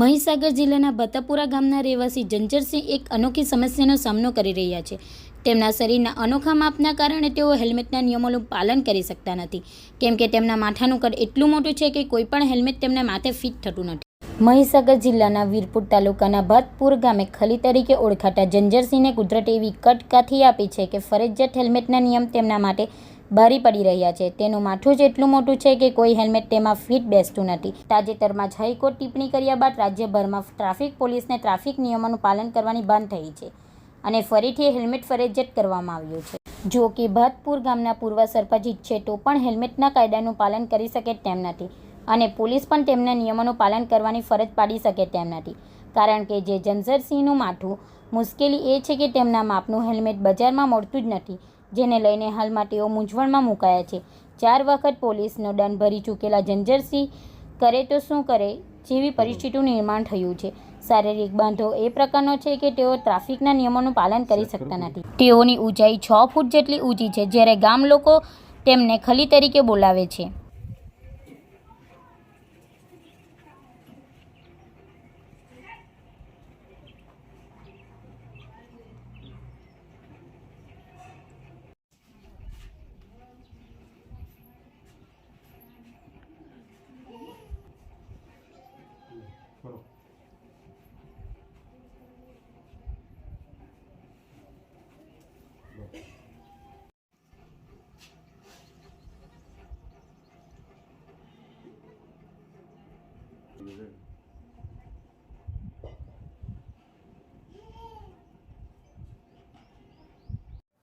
મહીસાગર જિલ્લાના ભતપુરા ગામના રહેવાસી જંજરસિંહ એક અનોખી સમસ્યાનો સામનો કરી રહ્યા છે. તેમના શરીરના અનોખા માપના કારણે તેઓ હેલ્મેટના નિયમોનું પાલન કરી શકતા નથી. કેમ કે તેમના માથાનું કદ એટલું મોટું છે કે કોઈ પણ હેલ્મેટ તેમના માથે ફિટ થતું નથી. મહીસાગર જિલ્લાના વીરપુર તાલુકાના ભતપુર ગામે ખલી તરીકે ઓળખાતા જંજરસિંહને કુદરતે એવી કટકાથી આપી છે કે ફરજિયાત હેલ્મેટના નિયમ તેમના માટે ભારી પડી રહ્યા છે. તેનું માથું જ એટલું મોટું છે કે કોઈ હેલ્મેટ તેમાં ફિટ બેસતું નથી. તાજેતરમાં જ હાઈકોર્ટ ટિપ્પણી કર્યા બાદ રાજ્યભરમાં ટ્રાફિક પોલીસને ટ્રાફિક નિયમોનું પાલન કરવાની બંધ થઈ છે અને ફરીથી હેલ્મેટ ફરજિયાત કરવામાં આવ્યું છે. જો કે ભાતપુર ગામના પૂર્વ સરપંચ ઈચ્છે તો પણ હેલ્મેટના કાયદાનું પાલન કરી શકે તેમ નથી અને પોલીસ પણ તેમના નિયમોનું પાલન કરવાની ફરજ પાડી શકે તેમ નથી. કારણ કે જે જંઝરસિંહનું માથું મુશ્કેલી એ છે કે તેમના માપનું હેલ્મેટ બજારમાં મળતું જ નથી. જેને લઈને હાલમાં તેઓ મૂંઝવણમાં મુકાયા છે. ચાર વખત પોલીસનો દંડ ભરી ચૂકેલા ઝંઝરસિંહ કરે તો શું કરે જેવી પરિસ્થિતિનું નિર્માણ થયું છે. શારીરિક બાંધો એ પ્રકારનો છે કે તેઓ ટ્રાફિકના નિયમોનું પાલન કરી શકતા નથી. તેઓની ઊંચાઈ છ ફૂટ જેટલી ઊંચી છે જ્યારે ગામ લોકો તેમને ખલી તરીકે બોલાવે છે.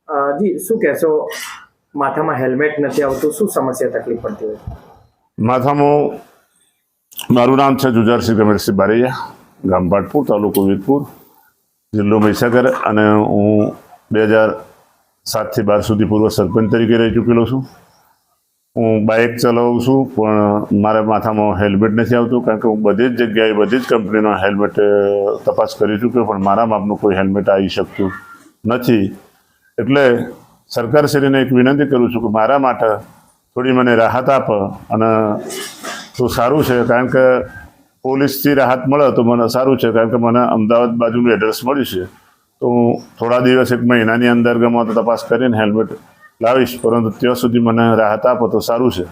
અ, જી શું કહેશો? માથામાં હેલ્મેટ નથી આવતું શું સમસ્યા તકલીફ પડતી હોય? માથામાં મારું નામ છે જુજારસિંહ ગમેરસિંહ બારૈયા ગામ ભાટપુર તાલુકો વીરપુર જિલ્લો મહીસાગર અને હું બે હજાર સાતથી બાર સુધી પૂર્વ સરપંચ તરીકે રહી ચૂકેલો છું. હું બાઇક ચલાવું છું, પણ મારા માથામાં હેલ્મેટ નથી આવતું, કારણ કે હું બધી જ જગ્યાએ બધી જ કંપનીનો હેલ્મેટ તપાસ કરી ચૂક્યો, પણ મારા માપનું કોઈ હેલ્મેટ આવી શકતું નથી. એટલે સરકારશ્રીને એક વિનંતી કરું છું કે મારા માટે થોડી મને રાહત આપ અને તો સારું છે, કારણ કે પોલીસથી રાહત મળે તો મને સારું છે, કારણ કે મને અમદાવાદ બાજુનું એડ્રેસ મળ્યું છે. તો હું થોડા દિવસ, એક મહિનાની અંદર ગમો તપાસ કરીને હેલ્મેટ લાવીશ પરંતુ ત્યાં સુધી મને રાહત આપો તો સારું છે.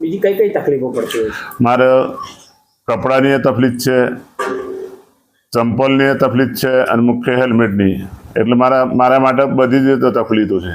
બીજી કઈ કઈ તકલીફો પડતી મારે કપડાની તકલીફ છે ચંપલની તકલીફ છે અને મુખ્ય હેલ્મેટની. એટલે મારા મારા માટે બધી જ તકલીફો છે.